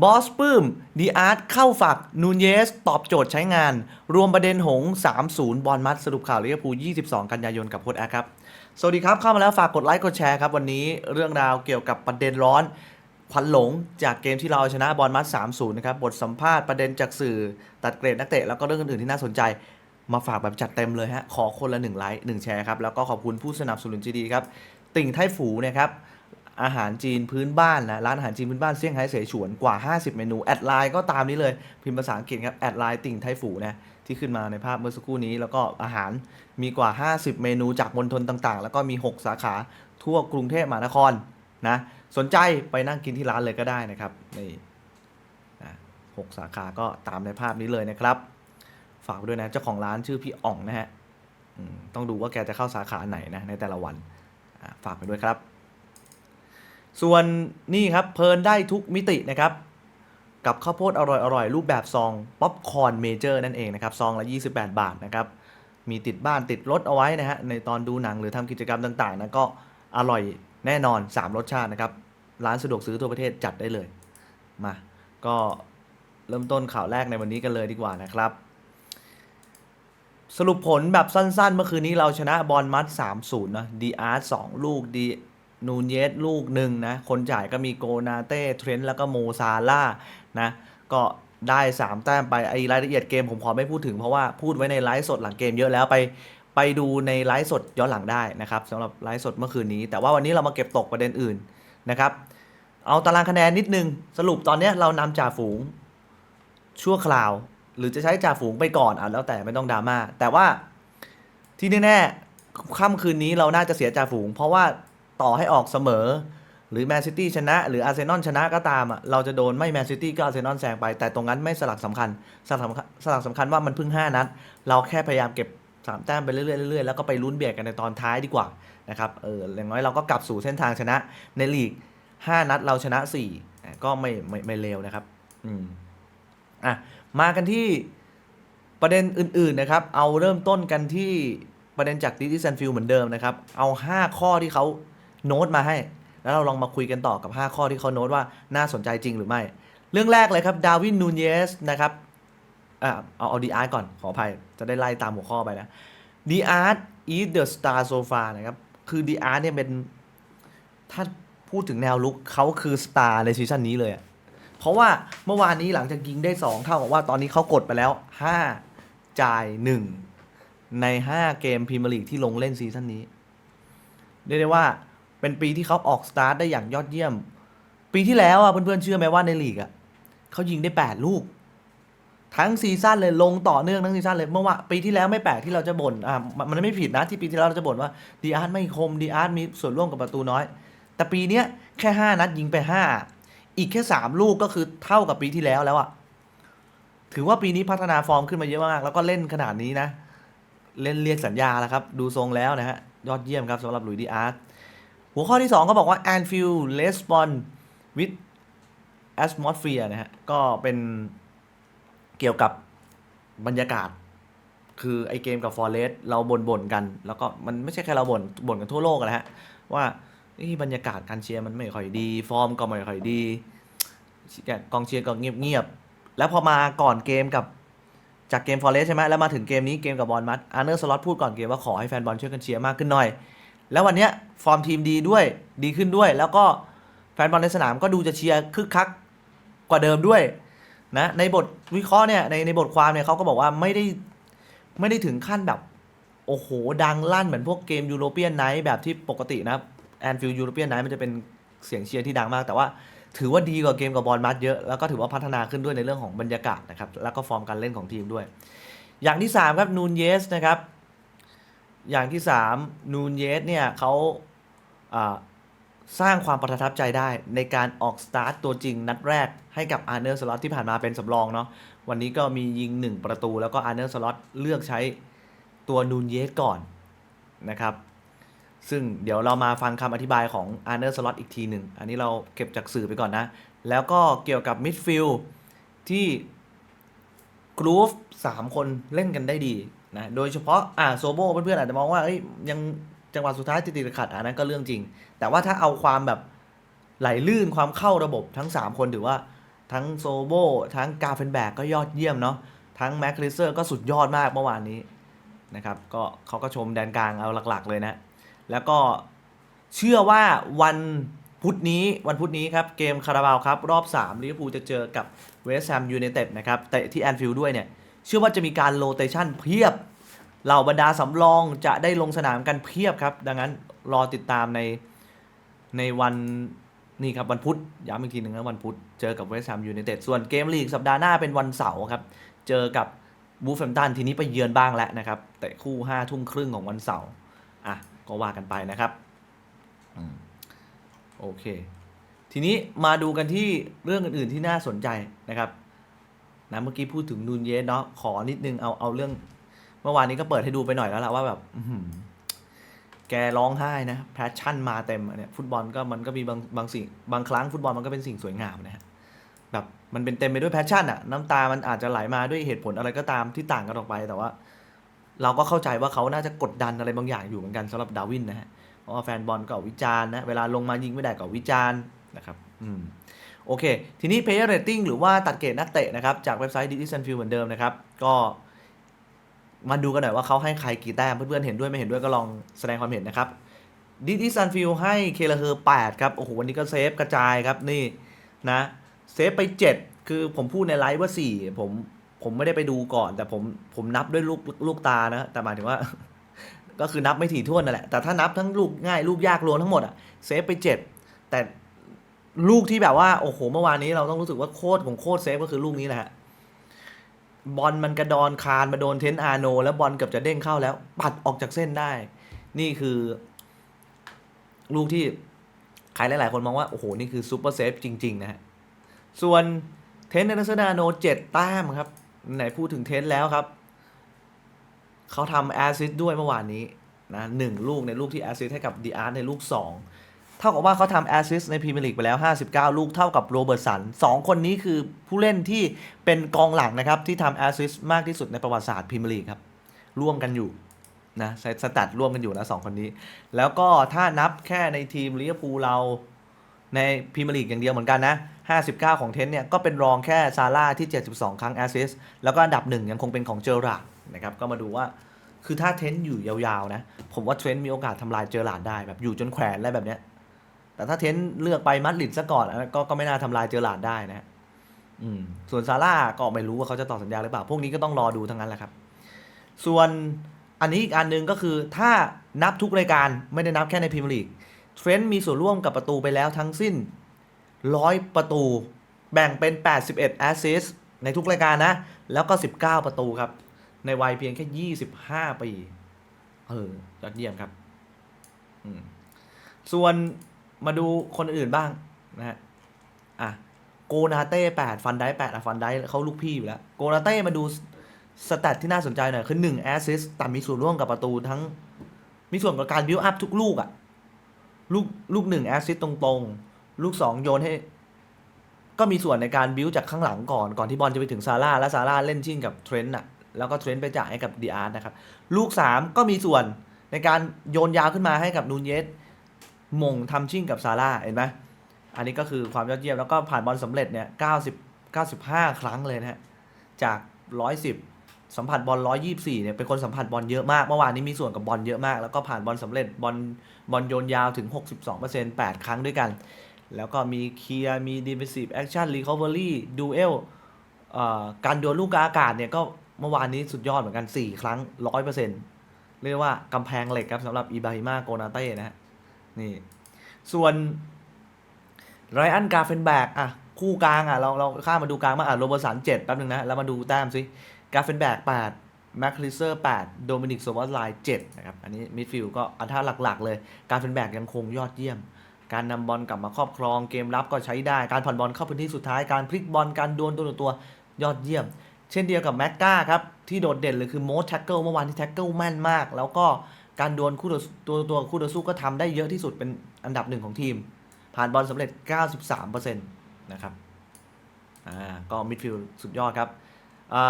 บอสปื้มดีอาร์ตเข้าฝักนูนเยส ตอบโจทย์ใช้งาน รวมประเด็นหง 3-0 บอลมัดสรุปข่าวลิเวอร์พูล22 กันยายนกับโค้ดแอคครับ สวัสดีครับ เข้ามาแล้วฝากกดไลค์กดแชร์ครับ วันนี้เรื่องราวเกี่ยวกับประเด็นร้อนควันหลงจากเกมที่เราเอาชนะบอลมัด 3-0 นะครับ บทสัมภาษณ์ประเด็นจากสื่อตัดเกรดนักเตะ แล้วก็เรื่องอื่นๆที่น่าสนใจมาฝากแบบจัดเต็มเลยฮะขอคนละ1ไลค์1แชร์ครับแล้วก็ขอบคุณผู้สนับสนุนจีดีครับติ่งไทฝูนะครับ อาหารจีนพื้นบ้านนะร้านอาหารจีนพื้นบ้านเซี่ยงไฮ้เสฉวนกว่า 50 เมนู แอดไลน์ก็ตามนี้เลย พิมพ์ภาษาอังกฤษครับ แอดไลน์ติ่งไทฝูนะที่ขึ้นมาในภาพเมื่อสักครู่นี้ แล้วก็อาหารมีกว่า 50 เมนูจากมณฑลต่างๆ แล้วก็มี 6 สาขาทั่วกรุงเทพมหานครนะสนใจไปนั่งกินที่ร้านเลยก็ได้นะครับนี่นะหกสาขาก็ตามในภาพนี้เลยนะครับ ฝากไว้ด้วยนะเจ้าของร้านชื่อพี่อ่องนะฮะต้องดูว่าแกจะเข้าสาขาไหนนะในแต่ละวันฝากไปด้วยครับ ส่วนนี่ครับเพลินได้ทุกมิตินะครับ กับข้าวโพดอร่อยๆ รูปแบบซองป๊อปคอร์นเมเจอร์นั่นเองนะครับซองละ 28 บาทนะครับ มีติดบ้านติดรถเอาไว้นะฮะในตอนดูหนังหรือทำกิจกรรมต่างๆนะก็อร่อยแน่นอน 3 รสชาตินะครับ ร้านสะดวกซื้อทั่วประเทศจัดได้เลยมาก็เริ่มต้นข่าวแรกในวันนี้กันเลยดีกว่านะครับ สรุปผลแบบสั้นๆ เมื่อคืนนี้เราชนะบอลมัด 3-0นะดีอาร์ต2ลูกดี นูนเยสลูกหนึ่งนะ คนจ่ายก็มีโกนาเต้เทรนต์แล้วก็โมซาล่านะ ก็ได้ 3 แต้มไปไอรายละเอียดเกมผมขอไม่พูดถึงเพราะว่าพูดไว้ในไลฟ์สดหลังเกมเยอะแล้วไปไปดูในไลฟ์สดย้อนหลังได้นะครับสำหรับไลฟ์สดเมื่อคืนนี้ แต่ว่าวันนี้เรามาเก็บตกประเด็นอื่นนะครับเอาตารางคะแนนนิดนึง สรุปตอนนี้เรานำจ่าฝูงชั่วคราว หรือจะใช้จ่าฝูงไปก่อนอะแล้วแต่ไม่ต้องดราม่าแต่ว่าที่แน่ๆค่ำคืนนี้เราน่าจะเสียจ่าฝูง เพราะว่า ต่อให้ออกเสมอ หรือแมนซิตี้ชนะ หรืออาร์เซนอลชนะก็ตามอะเราจะโดนไม่แมนซิตี้ก็อาร์เซนอลแซงไป แต่ตรงนั้นไม่สลักสำคัญสลักสำคัญสลักสำคัญว่ามันเพิ่ง 5 นัด เราแค่พยายามเก็บ3แต้มไปเรื่อยๆเรื่อยๆแล้วก็ไปลุ้นเบียดกันในตอนท้ายดีกว่านะครับเอออย่างน้อยเราก็กลับสู่เส้นทางชนะในลีก 5 นัดเราชนะ4อ่ก็ไม่ไม่ไม่เลวนะครับอืมอะมากันที่ประเด็นอื่นๆนะครับ เอาเริ่มต้นกันที่ประเด็นจากดิจิ s ันฟิลเหมือนเดิมนะครับ เอา 5 ข้อที่เขา โน้ตมาให้ แล้วเราลองมาคุยกันต่อกับ 5 ข้อที่เขาโน้ตว่าน่าสนใจจริงหรือไม่ เรื่องแรกเลยครับดาวินนูเยสนะครับเอาเอาดีอาร์ก่อนขออภัย จะได้ไล่ตามหัวข้อไปนะดีอาร์ is the star so far นะครับ คือดีอาร์เนี่ยเป็น ถ้าพูดถึงแนวลุกเขาคือสตาร์ในซีซั่นนี้เลย เพราะว่าเมื่อวานนี้หลังจากยิงได้ 2 เท่ากับว่าตอนนี้เขากดไปแล้ว 5 จ่าย 1 ใน 5 เกมพรีเมียร์ลีกที่ลงเล่นซีซั่นนี้ เรียกได้ว่า เป็นปีที่เขาออกสตาร์ทได้อย่างยอดเยี่ยม ปีที่แล้วอะเพื่อนๆเชื่อไหมว่าในลีกอะเขายิงได้ 8 ลูก ทั้งซีซั่นเลยลงต่อเนื่องทั้งซีซั่นเลยเมื่อว่าปีที่แล้วไม่แปลกที่เราจะบ่นอะมันไม่ผิดนะที่ปีที่แล้วเราจะบ่นว่าดีอาร์ตไม่คมดีอาร์ตมีส่วนร่วมกับประตูน้อย แต่ปีเนี้ยแค่ 5 นัดยิงไป 5 อีกแค่ 3 ลูกก็คือเท่ากับปีที่แล้วแล้วอะถือว่าปีนี้พัฒนาฟอร์มขึ้นมาเยอะมาก แล้วก็เล่นขนาดนี้นะ เล่นเรียกสัญญาแล้วครับ ดูทรงแล้วนะฮะ ยอดเยี่ยมครับสำหรับหลุยดีอาร์ต หัวข้อที่ 2 ก็บอกว่า Anfield respond with atmosphere นะฮะ ก็เป็นเกี่ยวกับบรรยากาศ คือไอเกมกับฟอร์เรสเราบ่นบ่นๆกัน แล้วก็มันไม่ใช่แค่เราบ่นบ่นกันทั่วโลกนะฮะ ว่าบรรยากาศการเชียร์มันไม่ค่อยดี ฟอร์มก็ไม่ค่อยดี กองเชียร์ก็เงียบๆแล้วพอมาก่อนเกมกับจากเกมฟอร์เรสใช่ไหมแล้วมาถึงเกมนี้เกมกับบอลมัดอาร์เนอร์สล็อตพูดก่อนเกมว่าขอให้แฟนบอลช่วยกันเชียร์มากขึ้นหน่อย แล้ววันเนี้ยฟอร์มทีมดีด้วยดีขึ้นด้วย แล้วก็แฟนบอลในสนามก็ดูจะเชียร์คึกคักกว่าเดิมด้วยนะในบทวิเคราะห์เนี่ยในในบทความเนี่ยเขาก็บอกว่าไม่ได้ไม่ได้ถึงขั้นแบบ โอ้โห ดังลั่นเหมือนพวกเกมยูโรเปียนไนท์แบบที่ปกตินะแอนฟิลยูโรเปียนไนท์มันจะเป็นเสียงเชียร์ที่ดังมาก แต่ว่าถือว่าดีกว่าเกมกับบอลมัดเยอะ แล้วก็ถือว่าพัฒนาขึ้นด้วยในเรื่องของบรรยากาศนะครับ แล้วก็ฟอร์มการเล่นของทีมด้วย อย่างที่ 3 ครับนูนเยสนะครับ อย่างที่3นูนเยสเนี่ยเขาสร้างความประทับใจได้ในการออกสตาร์ทตัวจริงนัดแรกให้กับอาร์เนอร์สล็อตที่ผ่านมาเป็นสำรองเนาะวันนี้ก็มียิง 1 ประตูแล้วก็อาร์เนอร์สล็อตเลือกใช้ตัวนูนเยสก่อนนะครับซึ่งเดี๋ยวเรามาฟังคำอธิบายของอาร์เนอร์สล็อตอีกทีหนึ่ง อันนี้เราเก็บจากสื่อไปก่อนนะ แล้วก็เกี่ยวกับมิดฟิลด์ที่กรูฟสามคนเล่นกันได้ดี นะโดยเฉพาะอ่าโซโบเพื่อนๆอาจจะมองว่าเอ้ยยังจังหวะสุดท้ายติดติดขัดอันนั้นก็เรื่องจริง แต่ว่าถ้าเอาความแบบไหลลื่นความเข้าระบบทั้ง 3 คนถือว่าทั้งโซโบทั้งกาเฟนแบกก็ยอดเยี่ยมเนาะทั้งแม็กคลิเซอร์ก็สุดยอดมากเมื่อวานนี้นะครับก็เขาก็ชมแดนกลางเอาหลักๆเลยนะ แล้วก็เชื่อว่าวันพุธนี้วันพุธนี้ครับ เกมคาราบาวครับ รอบ3ลิเวอร์พูลจะเจอกับเวสต์แฮมยูไนเต็ดนะครับเตะที่แอนฟิลด์ด้วยเนี่ย เชื่อว่าจะมีการโรเตชันเพียบ เหล่าบรรดาสำรองจะได้ลงสนามกันเพียบครับ ดังนั้นรอติดตามในในวันนี่ครับวันพุธย้ำอีกทีหนึ่งนะวันพุธเจอกับเวสต์แฮมยูไนเต็ดส่วนเกมลีกสัปดาห์หน้าเป็นวันเสาร์ครับ เจอกับบูฟแฟมตันทีนี้ไปเยือนบ้างแล้วนะครับแต่คู่5้าทุ่มครึ่งของวันเสาร์อะก็ว่ากันไปนะครับโอเค ทีนี้มาดูกันที่เรื่องอื่นๆที่น่าสนใจนะครับ นะเมื่อกี้พูดถึงนูนเยสเนาะขอนิดนึงเอาเอาเรื่อง เมื่อวานนี้ก็เปิดให้ดูไปหน่อยแล้วล่ะว่าแบบแกร้องไห้นะแพชชั่นมาเต็มเนี่ยฟุตบอลก็มันก็มีบางบางสิ่งบางครั้งฟุตบอลมันก็เป็นสิ่งสวยงามนะฮะแบบมันเป็นเต็มไปด้วยแพชชั่นอะน้ำตามันอาจจะไหลมาด้วยเหตุผลอะไรก็ตามที่ต่างกันออกไปแต่ว่า เราก็เข้าใจว่าเขาน่าจะกดดันอะไรบางอย่างอยู่เหมือนกันสำหรับดาวินนะฮะเพราะว่าแฟนบอลก็วิจารณ์นะเวลาลงมายิงไม่ได้ก็วิจารณ์นะครับ อืม โอเค ทีนี้ player rating หรือว่าตัดเกรดนักเตะนะครับ จากเว็บไซต์ d i s n f i e l เหมือนเดิมนะครับ ก็มาดูกันหน่อยว่าเขาให้ใครกี่แต้ม เพื่อนๆเห็นด้วยไม่เห็นด้วยก็ลองแสดงความเห็นนะครับดิดิซันฟิลให้เคลเฮอร์8ครับ โอ้โห วันนี้ก็เซฟกระจายครับ นี่นะ เซฟไป 7 คือผมพูดในไลฟ์ว่า 4 ผมผมไม่ได้ไปดูก่อน แต่ผมผมนับด้วยลูกลูกตานะ แต่หมายถึงว่า ก็คือนับไม่ถี่ถ้วนนั่นแหละ แต่ถ้านับทั้งลูกง่ายลูกยากรวมทั้งหมดอะเซฟไป 7 แต่ ลูกที่แบบว่าโอ้โหเมื่อวานนี้เราต้องรู้สึกว่าโคตรของโคตรเซฟก็คือลูกนี้แหละฮะบอลมันกระดอนคานมาโดนเทนอาโน แล้วบอลเกือบจะเด้งเข้าแล้ว ปัดออกจากเส้นได้ นี่คือ ลูกที่ใครหลาย ๆ คนมองว่า โอ้โห นี่คือซูเปอร์เซฟจริง ๆ นะฮะ ส่วนเทนเนอร์นาโนเจ็ดแต้มครับ ไหนพูดถึงเทนแล้วครับ เขาทำแอซิสด้วยเมื่อวานนี้นะหนึ่งลูกในลูกที่แอซิสให้กับดีอาร์ในลูก2 เท่ากับว่าเขาทำแอสซิสในพรีเมียร์ลีกไปแล้ว 59 ลูกเท่ากับโรเบิร์ตสันสองคนนี้คือผู้เล่นที่เป็นกองหลังนะครับ ที่ทำแอสซิสมากที่สุดในประวัติศาสตร์พรีเมียร์ลีกครับ ร่วมกันอยู่นะใช้สแตัดร่วมกันอยู่นะสองคนนี้ แล้วก็ถ้านับแค่ในทีมลิเวอร์พูลเราในพรีเมียร์ลีกอย่างเดียวเหมือนกันนะ 59 ของเทนเนี่ยก็เป็นรองแค่ซาร่าที่ 72 ครั้งแอสซิสแล้วก็อันดับหนึ่งยังคงเป็นของเจอราร์ดนะครับก็มาดูว่าคือถ้าเทนอยู่ยาวๆนะผมว่าเทนมีโอกาสทำลายเจอราร์ดได้แบบอยู่จนแขวนอะไรแบบเนี้ย แต่ถ้าเทนต์เลือกไปมัดริดซะก่อนก็ก็ไม่น่าทำลายเจอราดได้นะอืมส่วนซาร่าก็ไม่รู้ว่าเขาจะต่อสัญญาหรือเปล่า พวกนี้ก็ต้องรอดูทั้งนั้นแหละครับ ส่วนอันนี้อีกอันหนึ่งก็คือถ้านับทุกรายการไม่ได้นับแค่ในพรีเมียร์ลีกเทรนต์มีส่วนร่วมกับประตูไปแล้วทั้งสิ้นร้อยประตู แบ่งเป็น 81แอสซิสในทุกรายการนะ แล้วก็ 19 ประตูครับ ในวัยเพียงแค่ 25 ปี เออ ยอดเยี่ยมครับ ส่วน มาดูคนอื่นบ้างนะฮะ อะ โกนาเต้8ฟันได้8อะฟันได้เขาลูกพี่อยู่แล้ว โกนาเต้มาดูสแตทที่น่าสนใจหน่อย คือ1แอสซิสต์แต่มีส่วนร่วมกับประตูทั้ง มีส่วนกับการบิวอัพทุกลูกอะลูกลูก1แอสซิสต์ตรงๆ ลูก2โยนให้ ก็มีส่วนในการบิวจากข้างหลังก่อน ก่อนที่บอลจะไปถึงซาร่าและซาร่าเล่นชิ่งกับเทรนต์อะแล้วก็เทรนต์ไปจ่ายให้กับดีอาร์นะครับ ลูก3ก็มีส่วนในการโยนยาวขึ้นมาให้กับนูนเยส มงทำชิ่งกับซาร่าเห็นไหมอันนี้ก็คือความยอดเยี่ยม แล้วก็ผ่านบอลสำเร็จเนี่ย90 95ครั้งเลยนะฮะ จาก110สัมผัสบอล124เนี่ยเป็นคนสัมผัสบอลเยอะมาก เมื่อวานนี้มีส่วนกับบอลเยอะมาก แล้วก็ผ่านบอลสำเร็จบอลบอลโยนยาวถึง 62% 8 ครั้งด้วยกัน แล้วก็มีเคลียร์มี defensive action recovery duel เอ่อการโยนลูกกลางอากาศเนี่ยก็เมื่อวานนี้สุดยอดเหมือนกัน 4 ครั้ง 100%เรียกว่ากำแพงเหล็กครับสำหรับอิบาฮิมาโกนาเต้นะฮะ นี่ส่วนไรอันกาเฟนแบกอะคู่กลางอะเราเราข้ามมาดูกลางมาอะโรเบอร์สันเจ็ดแป๊บนึงนะ แล้วมาดูแต้มสิกาเฟนแบกแปดแมคคลิเซอร์แปดโดมินิกโซวัสไลน์เจ็ดนะครับ อันนี้มิดฟิลด์ก็อันท่าหลักๆ เลย กาเฟนแบกยังคงยอดเยี่ยม การนำบอลกลับมาครอบครองเกมรับก็ใช้ได้ การผ่อนบอลเข้าพื้นที่สุดท้ายการพลิกบอลการดวลตัวต่อตัวยอดเยี่ยม เช่นเดียวกับแม็กกาครับ ที่โดดเด่นเลยคือโมสแท็กเกิลเมื่อวานที่แท็กเกิลแม่นมาก แล้วก็ การดวลคู่ต่อตัวตัวคู่ต่อสู้ก็ทำได้เยอะที่สุดเป็นอันดับหนึ่งของทีม ผ่านบอลสำเร็จ 93%นะครับอ่าก็มิดฟิลด์สุดยอดครับ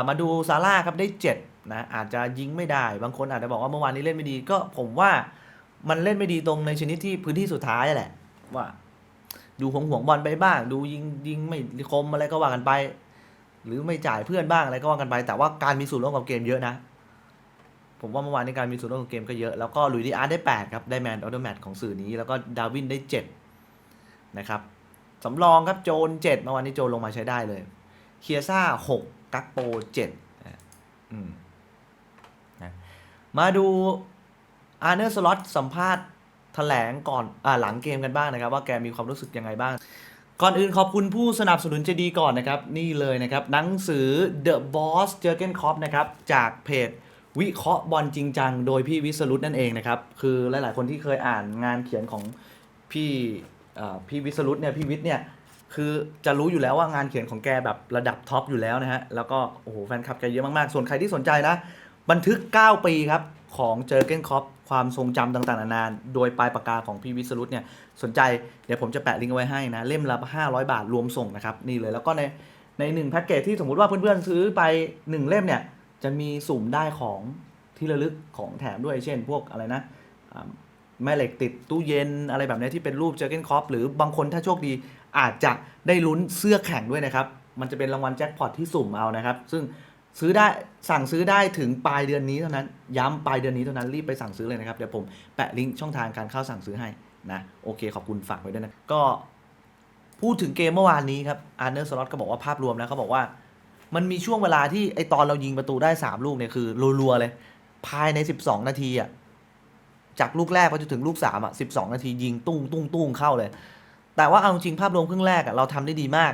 มาดูซาร่าครับได้ 7 นะ อาจจะยิงไม่ได้ บางคนอาจจะบอกว่าเมื่อวานนี้เล่นไม่ดี ก็ผมว่ามันเล่นไม่ดีตรงในชนิดที่พื้นที่สุดท้ายแหละ ว่า ดูห่วงห่วงบอลไปบ้าง ดูยิงยิงไม่คมอะไรก็ว่ากันไป หรือไม่จ่ายเพื่อนบ้างอะไรก็ว่ากันไป แต่ว่าการมีส่วนร่วมกับเกมเยอะนะ ผมว่าเมื่อวานในการมีส่วนร่วมกับเกมก็เยอะ แล้วก็หลุยส์ดีอาร์ได้ 8 ครับ ได้แมนออฟเดอะแมตของสื่อนี้ แล้วก็ดาวินได้ 7 นะครับสำรองครับโจน 7 เมื่อวานนี้โจนลงมาใช้ได้เลยเคียซ่า 6 กักโป 7อืมนะมาดูอาร์เนอร์สล็อตสัมภาษณ์แถลงก่อนอ่าหลังเกมกันบ้างนะครับ ว่าแกมีความรู้สึกยังไงบ้าง ก่อนอื่นขอบคุณผู้สนับสนุนใจดีก่อนนะครับ นี่เลยนะครับ หนังสือ The Boss Jurgen k o p นะครับ จากเพจ วิเคราะห์บอลจริงจังโดยพี่วิสรุตนั่นเองนะครับ คือหลาย ๆ คนที่เคยอ่านงานเขียนของพี่พี่วิสรุตเนี่ยพี่วิทย์เนี่ยคือจะรู้อยู่แล้วว่างานเขียนของแกแบบระดับท็อปอยู่แล้วนะฮะ แล้วก็โอ้โหแฟนคลับแกเยอะมาก ๆ ส่วนใครที่สนใจนะ บันทึก 9 ปีครับ ของเจอเกนคอปความทรงจำต่าง ๆ นานาโดยปลายปากกาของพี่วิสรุตเนี่ยสนใจเดี๋ยวผมจะแปะลิงก์ไว้ให้นะ เล่มละ 500 บาทรวมส่งนะครับ นี่เลยแล้วก็ในในหนึ่งแพ็กเกจที่สมมุติว่าเพื่อน ๆ ซื้อไป 1 เล่มเนี่ย จะมีสุ่มได้ของที่ระลึกของแถมด้วย เช่น พวกอะไรนะแม่เหล็กติดตู้เย็นอะไรแบบนี้ที่เป็นรูปเจอเกนคอปหรือบางคนถ้าโชคดีอาจจะได้ลุ้นเสื้อแข่งด้วยนะครับ มันจะเป็นรางวัลแจ็คพอตที่สุ่มเอานะครับ ซึ่งซื้อได้สั่งซื้อได้ถึงปลายเดือนนี้เท่านั้น ย้ำปลายเดือนนี้เท่านั้นรีบไปสั่งซื้อเลยนะครับ เดี๋ยวผมแปะลิงก์ช่องทางการเข้าสั่งซื้อให้นะโอเค ขอบคุณฝากไว้ด้วยนะก็พูดถึงเกมเมื่อวานนี้ครับอาร์เนอร์สล็อตก็บอกว่าภาพรวมนะเขาบอกว่า มันมีช่วงเวลาที่ไอตอนเรายิงประตูได้ 3 ลูกเนี่ยคือรัวๆเลย ภายใน 12 นาทีอะจากลูกแรกไปจนถึงลูก3อะ12 นาทียิงตุ้งตุ้งตุ้งเข้าเลย แต่ว่าเอาจริงภาพรวมครึ่งแรกอะเราทำได้ดีมาก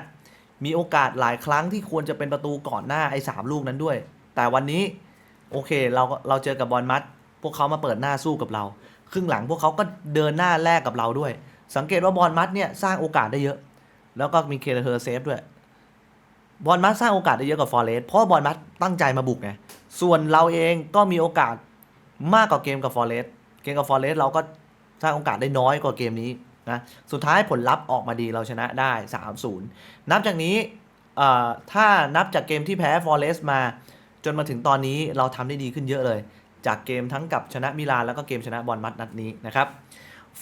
มีโอกาสหลายครั้งที่ควรจะเป็นประตูก่อนหน้าไอ้สามลูกนั้นด้วย แต่วันนี้โอเคเราเราเจอกับบอลมัด พวกเขามาเปิดหน้าสู้กับเรา ครึ่งหลังพวกเขาก็เดินหน้าแลกกับเราด้วย สังเกตว่าบอลมัดเนี่ยสร้างโอกาสได้เยอะ แล้วก็มีเคเลเฮอร์เซฟด้วย บอลมัดสร้างโอกาสได้เยอะกว่าฟอร์เรสเพราะบอลมัดตั้งใจมาบุกไงส่วนเราเองก็มีโอกาสมากกว่าเกมกับฟอร์เรสเกมกับฟอร์เรสเราก็สร้างโอกาสได้น้อยกว่าเกมนี้นะสุดท้ายผลลัพธ์ออกมาดีเราชนะได้ 3-0 นับจากนี้ถ้านับจากเกมที่แพ้ฟอร์เรสมา จนมาถึงตอนนี้เราทำได้ดีขึ้นเยอะเลย จากเกมทั้งกับชนะมิลานแล้วก็เกมชนะบอลมัดนัดนี้นะครับ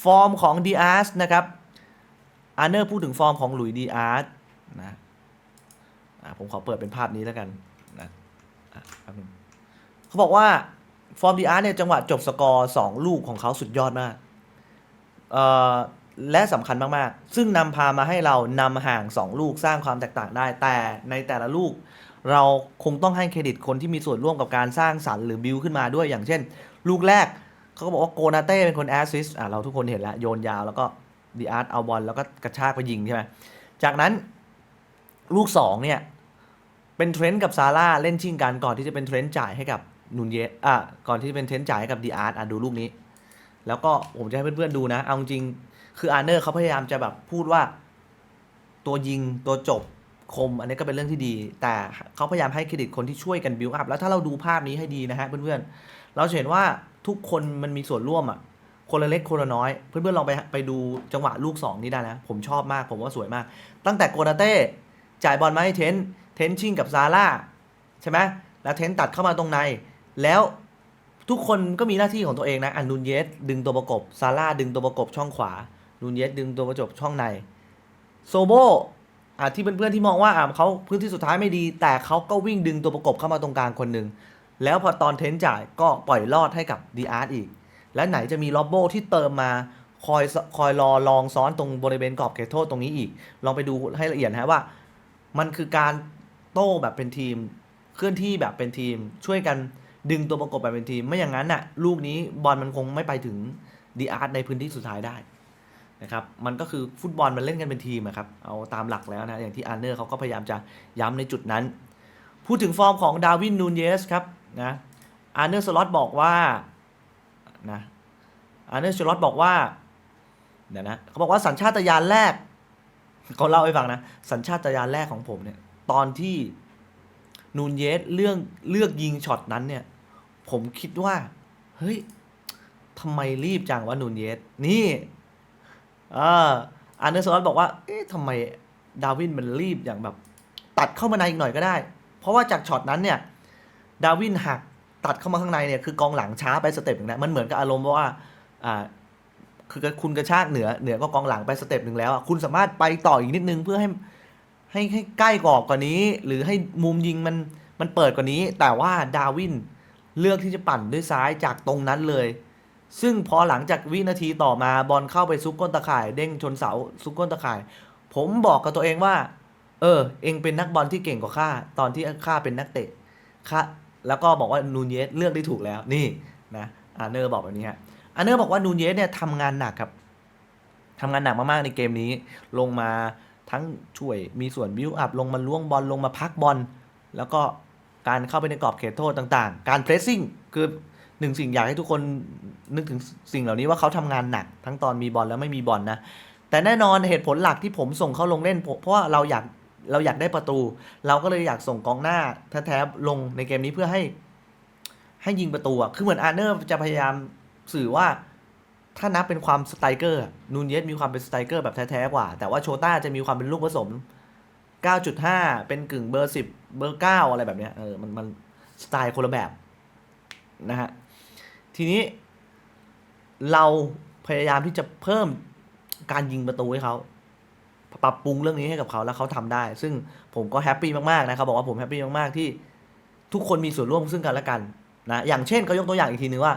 ฟอร์มของดีอาร์สนะครับอาร์เนอร์พูดถึงฟอร์มของหลุยดีอาร์สนะ อะผมขอเปิดเป็นภาพนี้แล้วกันนะอะแป๊บนึงเขาบอกว่าฟอร์มดีอาร์เนี่ยจังหวะจบสกอร์2ลูกของเขาสุดยอดมากเอ่อและสำคัญมาก ๆ ซึ่งนำพามาให้เรานำห่าง 2 ลูกสร้างความแตกต่างได้ แต่ในแต่ละลูก เราคงต้องให้เครดิตคนที่มีส่วนร่วมกับการสร้างสรรค์หรือบิวขึ้นมาด้วยอย่างเช่น ลูกแรกเขาก็บอกว่าโกนาเต้เป็นคนแอสซิสอะเราทุกคนเห็นแล้ว โยนยาวแล้วก็ดีอาร์ตเอาบอลแล้วก็กระชากไปยิงใช่ไหมจากนั้นลูก2เนี่ย เป็นเทรนต์กับซาร่าเล่นชิงกันก่อนที่จะเป็นเทรนต์จ่ายให้กับนูนเยสอะก่อนที่จะเป็นเทรนต์จ่ายให้กับดีอาร์ตอะดูลูกนี้ แล้วก็ผมจะให้เพื่อนๆดูนะ เอาจริงคืออาร์เนอร์เขาพยายามจะแบบพูดว่า ตัวยิงตัวจบคม อันนี้ก็เป็นเรื่องที่ดี แต่เขาพยายามให้เครดิตคนที่ช่วยกันบิวอัพแล้วถ้าเราดูภาพนี้ให้ดีนะฮะเพื่อนๆเราจะเห็นว่าทุกคนมันมีส่วนร่วมอะคนละเล็กคนละน้อย เพื่อนๆลองไปไปดูจังหวะลูก 2 นี้ได้นะ ผมชอบมากผมว่าสวยมาก ตั้งแต่โกนาเต้จ่ายบอลมาให้เทน เทนชิงกับซาร่าใช่ไหมแล้วเทนตัดเข้ามาตรงใน แล้วทุกคนก็มีหน้าที่ของตัวเองนะอันนูนเยสดึงตัวประกบซาร่าดึงตัวประกบช่องขวานูนเยสดึงตัวประกบช่องในโซโบอะที่เพื่อนๆที่มองว่าอะเขาพื้นที่สุดท้ายไม่ดี แต่เขาก็วิ่งดึงตัวประกบเข้ามาตรงกลางคนหนึ่งแล้วพอตอนเทนจ่ายก็ปล่อยลอดให้กับดีอาร์ตอีก และไหนจะมีล็อบโบที่เติมมาคอยคอยรอลองซ้อนตรงบริเวณกรอบเขตโทษตรงนี้อีก ลองไปดูให้ละเอียดนะว่า มันคือการ โต้แบบเป็นทีม เคลื่อนที่แบบเป็นทีม ช่วยกันดึงตัวประกบแบบเป็นทีม ไม่อย่างนั้นน่ะ ลูกนี้บอลมันคงไม่ไปถึงดีอาร์ตในพื้นที่สุดท้ายได้นะครับมันก็คือฟุตบอลมันเล่นกันเป็นทีมครับเอาตามหลักแล้วนะอย่างที่อาร์เนอร์เขาก็พยายามจะย้ำในจุดนั้น พูดถึงฟอร์มของดาวินนูนเยสครับนะอาร์เนอร์สล็อตบอกว่านะอาร์เนอร์สล็อตบอกว่าเดี๋ยวนะเขาบอกว่าสัญชาตญาณแรกเขาเล่าให้ฟังนะ สัญชาตญาณแรกของผมเนี่ย ตอนที่นูนเยสเรื่องเลือกยิงช็อตนั้นเนี่ย ผมคิดว่า เฮ้ยทำไมรีบจังวะนูนเยสนี่อออาร์เนอร์สล็อตบอกว่า เอ๊ะทำไมดาวินมันรีบอย่างแบบ ตัดเข้ามาในอีกหน่อยก็ได้ เพราะว่าจากช็อตนั้นเนี่ย ดาวินหักตัดเข้ามาข้างในเนี่ยคือกองหลังช้าไปสเต็ปหนึ่งนะมันเหมือนกับอารมณ์ว่าอ่าคือคุณกระชากเหนือเหนือก็กองหลังไปสเต็ปหนึ่งแล้ว คุณสามารถไปต่ออีกนิดนึงเพื่อให้ ให้ให้ใกล้กรอบกว่านี้ หรือให้มุมยิงมันมันเปิดกว่านี้ แต่ว่าดาวินเลือกที่จะปั่นด้วยซ้ายจากตรงนั้นเลย ซึ่งพอหลังจากวินาทีต่อมาบอลเข้าไปซุกก้นตะข่าย เด้งชนเสาซุกก้นตะข่าย ผมบอกกับตัวเองว่า เออ เองเป็นนักบอลที่เก่งกว่าข้าตอนที่ข้าเป็นนักเตะข้าแล้วก็บอกว่านูนเยสเลือกได้ถูกแล้วนี่นะอาเนอร์บอกแบบนี้ฮะอาเนอร์บอกว่านูนเยสเนี่ยทำงานหนักครับทำงานหนักมากๆในเกมนี้ลงมา ทั้งช่วยมีส่วนบิวอัพลงมาล้วงบอลลงมาพักบอล แล้วก็การเข้าไปในกรอบเขตโทษต่างๆ การเพรสซิ่งคือหนึ่งสิ่งอยากให้ทุกคนนึกถึงสิ่งเหล่านี้ว่าเขาทำงานหนัก ทั้งตอนมีบอลแล้วไม่มีบอลนะ แต่แน่นอนเหตุผลหลักที่ผมส่งเขาลงเล่น เพราะว่าเราอยากเราอยากได้ประตู เราก็เลยอยากส่งกองหน้าแท้ๆลงในเกมนี้เพื่อให้ ให้ยิงประตูอะคือเหมือนอาร์เนอร์จะพยายามสื่อว่า ถ้านับเป็นความสไตรเกอร์นูนเยสมีความเป็นสไตรเกอร์แบบแท้ๆกว่า แต่ว่าโชต้าจะมีความเป็นลูกผสม 9.5 เป็นกึ่งเบอร์ 10 เบอร์ 9 อะไรแบบเนี้ยเออมันมันสไตล์คนละแบบนะฮะทีนี้เราพยายามที่จะเพิ่มการยิงประตูให้เขาปรับปรุงเรื่องนี้ให้กับเขาแล้วเขาทำได้ ซึ่งผมก็แฮปปี้มากๆนะครับบอกว่าผมแฮปปี้มากๆที่ทุกคนมีส่วนร่วมซึ่งกันและกันนะอย่างเช่นเขายกตัวอย่างอีกทีนึงว่า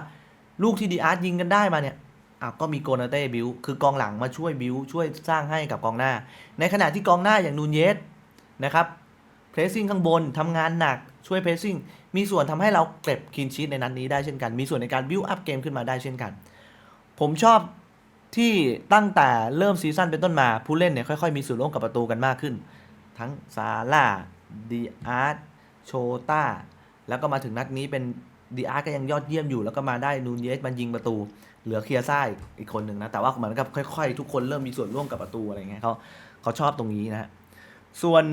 ลูกที่ดีอาร์ตยิงกันได้มาเนี่ย อะก็มีโกนาเต้บิวคือกองหลังมาช่วยบิวช่วยสร้างให้กับกองหน้า ในขณะที่กองหน้าอย่างนูนเยสนะครับเพรสซิ่งข้างบนทำงานหนักช่วยเพรสซิ่งมีส่วนทำให้เราเก็บคินชีตในนัดนี้ได้เช่นกัน มีส่วนในการบิวอัพเกมขึ้นมาได้เช่นกัน ผมชอบที่ตั้งแต่เริ่มซีซั่นเป็นต้นมาผู้เล่นเนี่ยค่อยๆมีส่วนร่วมกับประตูกันมากขึ้น ทั้งซาร่าดีอาร์ตโชต้า แล้วก็มาถึงนัดนี้เป็นดีอาร์ก็ยังยอดเยี่ยมอยู่ แล้วก็มาได้นูนเยสมันยิงประตู เหลือเคียร์ซ่าอีกคนหนึ่งนะ แต่ว่าเหมือนกับค่อย ๆ ทุกคนเริ่มมีส่วนร่วมกับประตูอะไรเงี้ยเขาเขาชอบตรงนี้นะฮะส่วน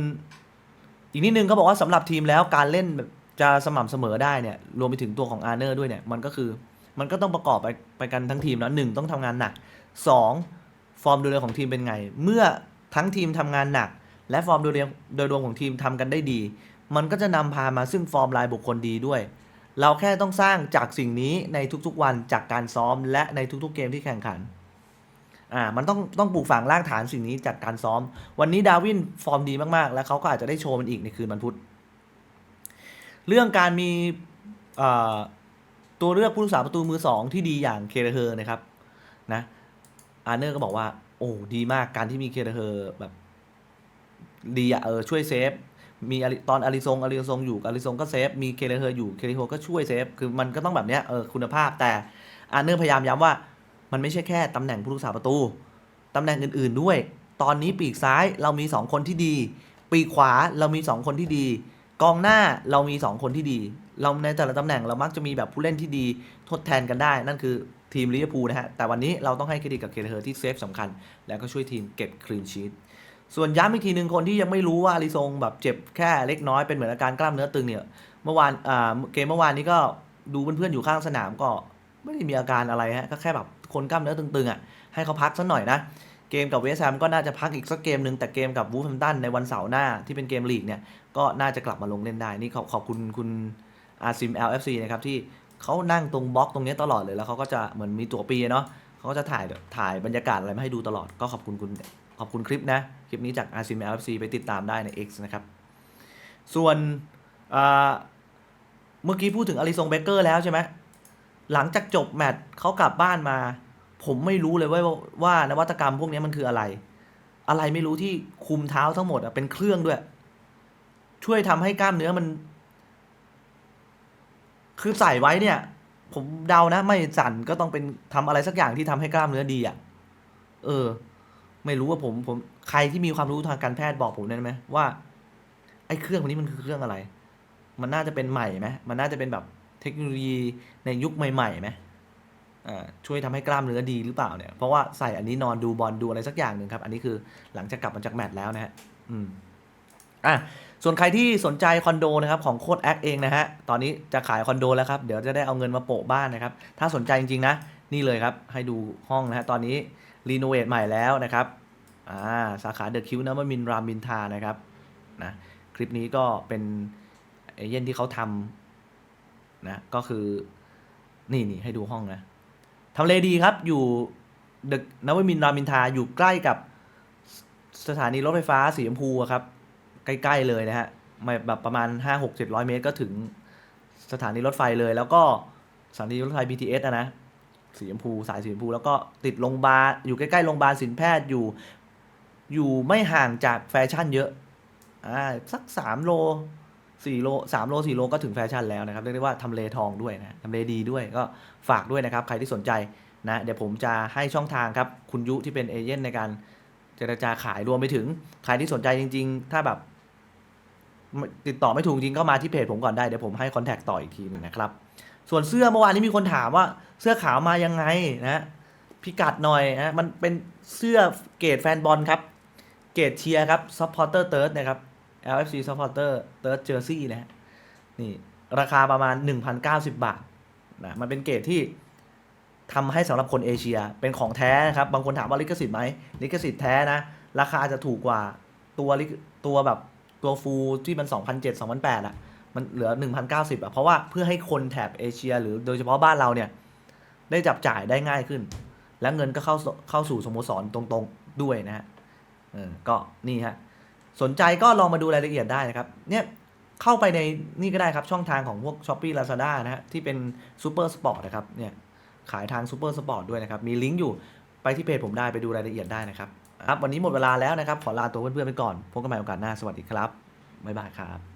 อีกนิดนึงเขาบอกว่าสำหรับทีมแล้วการเล่นแบบจะสม่ำเสมอได้เนี่ยรวมไปถึงตัวของอาร์เนอร์ด้วยเนี่ยมันก็คือมันก็ต้องประกอบไปไปกันทั้งทีมแล้วหนึ่งต้องทำงานหนักสองฟอร์มโดยรวมของทีมเป็นไง เมื่อทั้งทีมทำงานหนัก และฟอร์มโดยรวมโดยรวมของทีมทำกันได้ดี มันก็จะนำพามาซึ่งฟอร์มรายบุคคลดีด้วย เราแค่ต้องสร้างจากสิ่งนี้ในทุกๆวันจากการซ้อมและในทุกๆเกมที่แข่งขันอ่ามันต้องต้องปลูกฝังรากฐานสิ่งนี้จากการซ้อม วันนี้ดาวินฟอร์มดีมากๆ แล้วเขาก็อาจจะได้โชว์มันอีกในคืนวันพุธเรื่องการมีตัวเลือกผู้รักษาประตูมือสองที่ดีอย่างเคเรเฮอร์นะครับนะอาร์เนอร์ก็บอกว่า โอ้ดีมากการที่มีเคเรเฮอร์แบบดีอะเออช่วยเซฟ มีอาริตอนอาริซงอาริซงอยู่อาริซงก็เซฟ มีเคเลเฮอร์อยู่เคเลเฮอร์ก็ช่วยเซฟ คือมันก็ต้องแบบเนี้ยเออคุณภาพแต่อาร์เนอร์พยายามย้ำว่า มันไม่ใช่แค่ตำแหน่งผู้รักษาประตู ตำแหน่งอื่นๆด้วย ตอนนี้ปีกซ้ายเรามี 2 คนที่ดี ปีกขวาเรามี 2 คนที่ดี กองหน้าเรามี 2 คนที่ดี เราในแต่ละตำแหน่งเรามักจะมีแบบผู้เล่นที่ดีทดแทนกันได้ นั่นคือทีมลิเวอร์พูลนะฮะแต่วันนี้เราต้องให้เครดิตกับเคเลเฮอร์ที่เซฟสำคัญ แล้วก็ช่วยทีมเก็บคลีนชีต ส่วนย้ำอีกทีหนึ่งคนที่ยังไม่รู้ว่าอาริซงแบบเจ็บแค่เล็กน้อยเป็นเหมือนอาการกล้ามเนื้อตึงเนี่ยเมื่อวานอ่าเกมเมื่อวานนี้ก็ดูเพื่อนๆอยู่ข้างสนามก็ไม่ได้มีอาการอะไรฮะก็แค่แบบคนกล้ามเนื้อตึงๆอะให้เขาพักสักหน่อยนะเกมกับเวสแฮมก็น่าจะพักอีกสักเกมหนึ่งแต่เกมกับวูฟแฮมตันในวันเสาร์หน้าที่เป็นเกมลีกเนี่ยก็น่าจะกลับมาลงเล่นได้นี่ขอบขอบคุณคุณอาซิม LFC นะครับที่เขานั่งตรงบล็อกตรงนี้ตลอดเลยแล้วเขาก็จะเหมือนมีตั๋วปีเนาะเขาก็จะถ่ายถ่ายบรรยากาศอะไรมาให้ดูตลอดก็ขอบคุณคุณขอบคุณคลิปนะ คลิปนี้จาก r c m LFC ไปติดตามได้ใน X นะครับ ส่วนเมื่อกี้พูดถึงอลิซงเบเกอร์แล้วใช่ไหมหลังจากจบแมตช์เขากลับบ้านมา ผมไม่รู้เลยว่าว่านวัตกรรมพวกนี้มันคืออะไร อะไรไม่รู้ที่คุมเท้าทั้งหมดอะเป็นเครื่องด้วย ช่วยทำให้กล้ามเนื้อมัน คือใส่ไว้เนี่ย ผมเดานะ ไม่สั่นก็ต้องเป็นทำอะไรสักอย่างที่ทำให้กล้ามเนื้อดีอะ เออ ไม่รู้ว่าผมผมใครที่มีความรู้ทางการแพทย์บอกผมได้ไหมว่า ไอ้เครื่องพวกนี้มันคือเครื่องอะไร มันน่าจะเป็นใหม่ไหมมันน่าจะเป็นแบบเทคโนโลยีในยุคใหม่ๆไหมอ่าช่วยทำให้กล้ามเนื้อดีหรือเปล่าเนี่ย เพราะว่าใส่อันนี้นอนดูบอลดูอะไรสักอย่างหนึ่งครับ อันนี้คือหลังจากกลับมาจากแมตช์แล้วนะฮะ อืม อะ ส่วนใครที่สนใจคอนโดนะครับของโค้ดแอคเองนะฮะ ตอนนี้จะขายคอนโดแล้วครับ เดี๋ยวจะได้เอาเงินมาโปะบ้านนะครับ ถ้าสนใจจริงๆนะ นี่เลยครับ ให้ดูห้องนะฮะ ตอนนี้ รีโนเวทใหม่แล้วนะครับอ่าสาขาเดอะคิวนะมมินรามบินทานะครับนะคลิปนี้ก็เป็นเอเย่นที่เขาทำนะก็คือนี่นี่ให้ดูห้องนะทำเลดีครับอยู่เดึกนวมินรามินทาอยู่ใกล้กับสถานีรถไฟฟ้าสีชมพูครับ ใกล้ ๆ เลยนะฮะไม่แบบประมาณ 5 6 7 0 0 เมตรก็ถึงสถานีรถไฟเลย แล้วก็สถานีรถไฟ BTS อะนะ สีชมพูสายสีชมพูแล้วก็ติดโรงพยาบาลอยู่ใกล้ๆโรงพยาบาลศิลแพทย์อยู่ อยู่ไม่ห่างจากแฟชั่นเยอะอ่าสักสามโลสี่โลสามโลสี่โลก็ถึงแฟชั่นแล้วนะครับ เรียกได้ว่าทำเลทองด้วยนะทำเลดีด้วยก็ฝากด้วยนะครับ ใครที่สนใจนะเดี๋ยวผมจะให้ช่องทางครับ คุณยุที่เป็นเอเย่นในการเจรจาขายรวมไปถึง ใครที่สนใจจริง ๆ ถ้าแบบติดต่อไม่ถูกจริงก็มาที่เพจผมก่อนได้ เดี๋ยวผมให้คอนแทคต่ออีกทีหนึงนะครับ ส่วนเสื้อเมื่อวานนี้มีคนถามว่า เสื้อขาวมายังไงนะพิกัดหน่อยนะมันเป็นเสื้อเกรดแฟนบอลครับ เกรดเชียร์ครับซัพพอร์เตอร์เติร์ดนะครับ LFC Supporter Third Jersey นะฮะนี่ราคาประมาณ 1,090 บาทนะมันเป็นเกรดที่ทำให้สำหรับคนเอเชียเป็นของแท้นะครับ บางคนถามว่าลิขสิทธิ์ไหมลิขสิทธิ์แท้นะ ราคาจะถูกกว่าตัวตัวแบบตัวฟูลที่มัน 2,007 2,008อะมันเหลือ 1,090อะเพราะว่าเพื่อให้คนแถบเอเชีย หรือโดยเฉพาะบ้านเราเนี่ย ได้จับจ่ายได้ง่ายขึ้น และเงินก็เข้าเข้าสู่สโมสรตรงๆด้วยนะฮะเออก็นี่ฮะสนใจก็ลองมาดูรายละเอียดได้นะครับ เนี่ยเข้าไปในนี่ก็ได้ครับ ช่องทางของพวก s h อ p e e Lazada นะฮะที่เป็นซูเปอร์สปอร์ตนะครับเนี่ยขายทางซูเปอร์สปอร์ตด้วยนะครับ มีลิงก์อยู่ไปที่เพจผมได้ไปดูรายละเอียดได้นะครับครับวันนี้หมดเวลาแล้วนะครับ ขอลาตัวเพื่อนๆไปก่อนพบกันใหม่โอกาสหน้าสวัสดีครับบ๊ายบายครับ